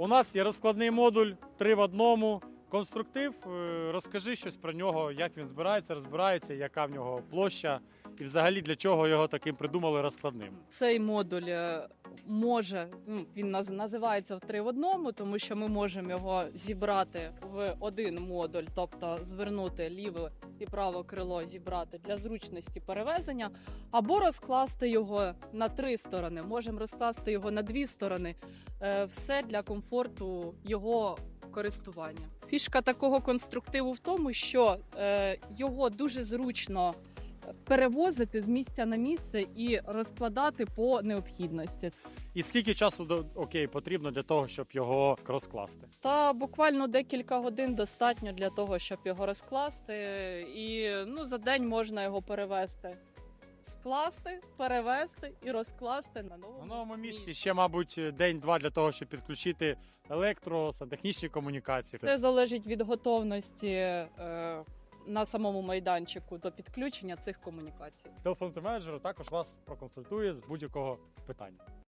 У нас є розкладний модуль 3 в одному. Конструктив, Е, розкажи щось про нього, як він збирається, розбирається, яка в нього площа, і взагалі для чого його таким придумали розкладним. Цей модуль е, може ну, він наз- називається в три в одному, тому що ми можемо його зібрати в один модуль, тобто звернути ліве і праве крило, зібрати для зручності перевезення, або розкласти його на три сторони. Можемо розкласти його на дві сторони. Е, Все для комфорту його користування. Фішка такого конструктиву в тому, що е, його дуже зручно перевозити з місця на місце і розкладати по необхідності. І скільки часу до окей потрібно для того, щоб його розкласти? Та буквально декілька годин достатньо для того, щоб його розкласти, і ну за день можна його перевезти. Скласти, перевезти і розкласти на новому, На новому місці ще, мабуть, день-два для того, щоб підключити електро, сантехнічні комунікації. Це залежить від готовності е, на самому майданчику до підключення цих комунікацій. Телефон менеджеру також вас проконсультує з будь-якого питання.